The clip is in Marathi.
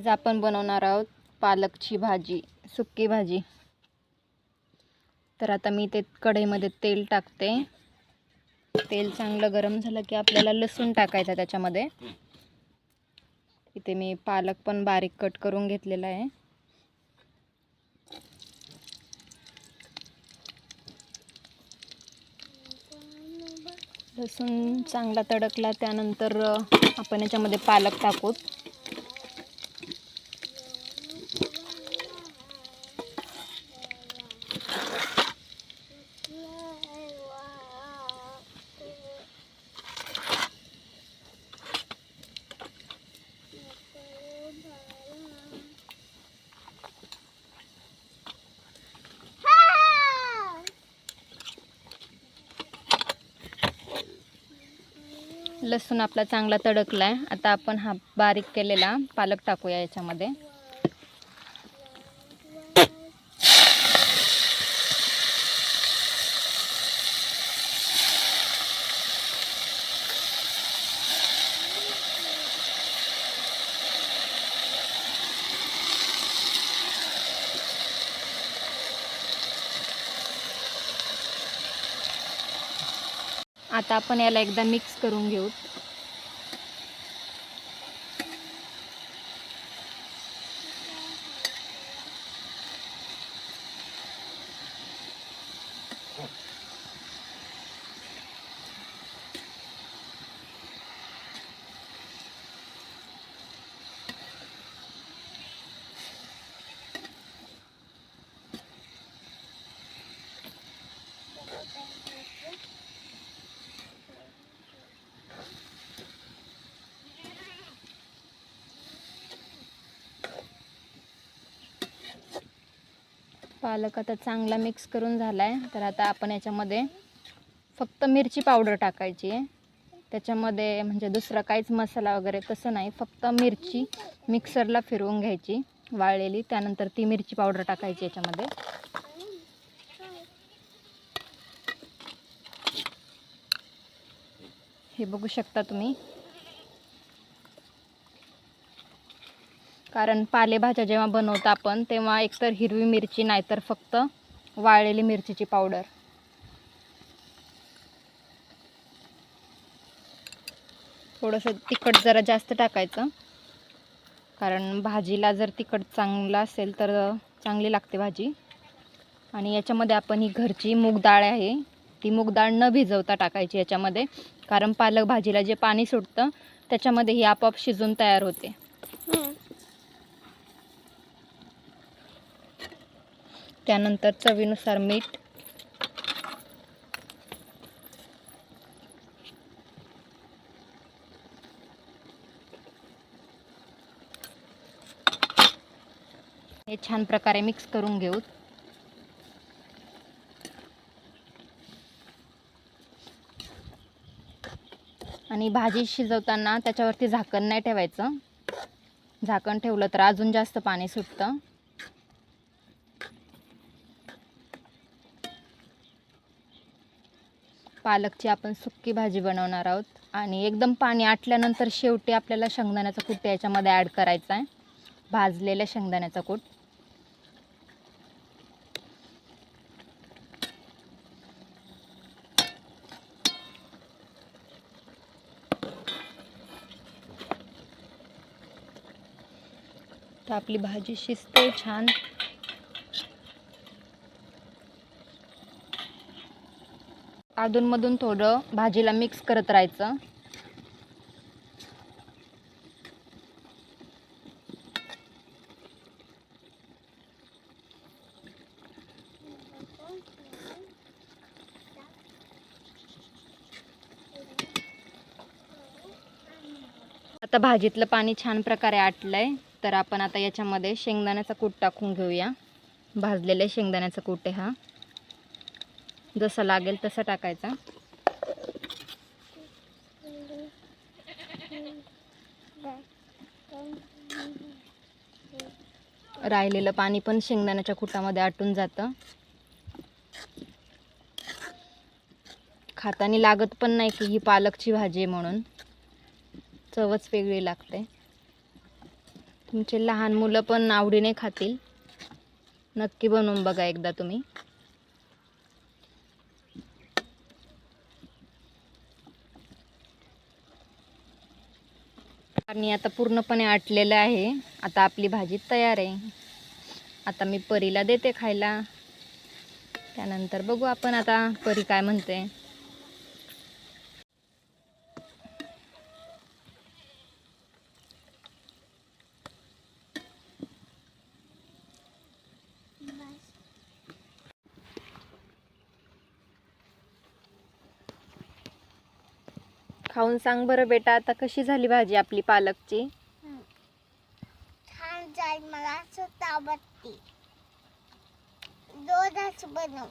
आज आपण बनवणार आहोत पालकची भाजी सुक्की भाजी. तर आता मी ते कढईमध्ये तेल टाकते. तेल चांगलं गरम झालं की आपल्याला लसूण टाकायचा त्याच्यामध्ये. इथे मी पालक पण बारीक कट करून घेतलेला आहे. लसूण चांगला तडकला त्यानंतर आपण याच्यामध्ये पालक टाकूत. लसूण आपला चांगला तडकला आहे आता आपण हा बारीक केलेला पालक टाकूया याच्यामध्ये. आता आपण याला एकदा मिक्स करून घेऊ. पालक आता चांगला मिक्स करून झाला आहे तर आता आपण याच्यामध्ये फक्त मिरची पावडर टाकायची आहे. त्याच्यामध्ये म्हणजे दुसरा काहीच मसाला वगैरे तसं नाही. फक्त मिरची मिक्सरला फिरवून घ्यायची वाळलेली. त्यानंतर ती मिरची पावडर टाकायची याच्यामध्ये. हे बघू शकता तुम्ही. कारण पालेभाज्या जेव्हा बनवतो आपण तेव्हा एकतर हिरवी मिरची नाहीतर फक्त वाळलेली मिरचीची पावडर. थोडंसं तिखट जरा जास्त टाकायचं. कारण भाजीला जर तिखट चांगलं असेल तर चांगली लागते भाजी. आणि याच्यामध्ये आपण ही घरची मूग डाळ आहे ती मूग डाळ न भिजवता टाकायची याच्यामध्ये. कारण पालक भाजीला जे पाणी सुटतं त्याच्यामध्ये ही आपोआप शिजून तयार होते. त्यानंतर चवीनुसार मीठ. हे छान प्रकारे मिक्स करून घेऊ. आणि भाजी शिजवताना त्याच्यावरती झाकण नाही ठेवायचं. झाकण ठेवलं तर अजून जास्त पाणी सुटतं. पालकची आपण सुक्की भाजी बनवणार आहोत. आणि एकदम पाणी आटल्यानंतर शेवटी आपल्याला शेंगदाण्याचा कूट याच्यामध्ये ॲड करायचा आहे. भाजलेल्या शेंगदाण्याचा कूट. तर आपली भाजी शिजते छान. अधूनमधून थोडं भाजीला मिक्स करत राहायचं. आता भाजीतलं पाणी छान प्रकारे आटलंय तर आपण आता याच्यामध्ये शेंगदाण्याचा कूट टाकून घेऊया. भाजलेल्या शेंगदाण्याचा कूट आहे हा. जसा लागेल तसा टाकायचा. राहिलेलं पाणी पण शेंगदाण्याच्या खुटामध्ये आटून जातं. खाताना लागत पण नाही की ही पालकची भाजी आहे म्हणून. चवच वेगळी लागते. तुमचे लहान मुलं पण आवडीने खातील. नक्की बनवून बघा एकदा तुम्ही. आणि आता पूर्णपणे आटलेलं आहे. आता आपली भाजी तयार आहे. आता मी परीला देते खायला. त्यानंतर बघू आपण आता परी काय म्हणते. खाऊन सांग बरं बेटा आता कशी झाली भाजी आपली पालकची? छान जाईल मला असं आवडते रोजच बनव.